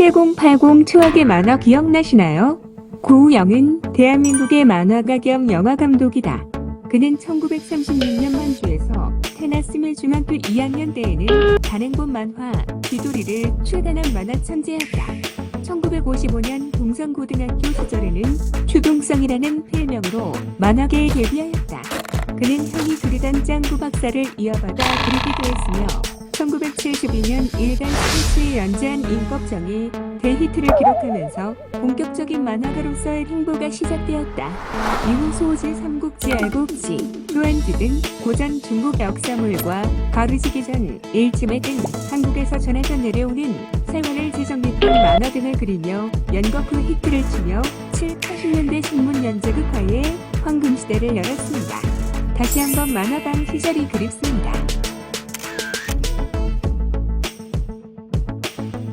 7080 추억의 만화 기억나시나요? 구우영은 대한민국의 만화가 겸 영화 감독이다. 그는 1936년 만주에서 테나스밀 중학교 2학년 때에는 단행본 만화 귀돌이를 출간한 만화 천재였다. 1955년 동성고등학교 시절에는 추동성이라는 필명으로 만화계에 데뷔하였다. 그는 형이 그리던 짱구 박사를 이어받아 그리기도 했으며 1972년 일간 스포츠에 연재한 임꺽정이 대히트를 기록하면서 본격적인 만화가로서의 행보가 시작되었다. 이후 소재 삼국지 알곡지, 또한지 등 고전 중국 역사물과 가르지기 전 일침해 등 한국에서 전해져 내려오는 생활을 재정립한 만화 등을 그리며 후 히트를 치며 7, 80년대 신문 연재극화의 황금시대를 열었습니다. 다시 한번 만화방 시절이 그립습니다.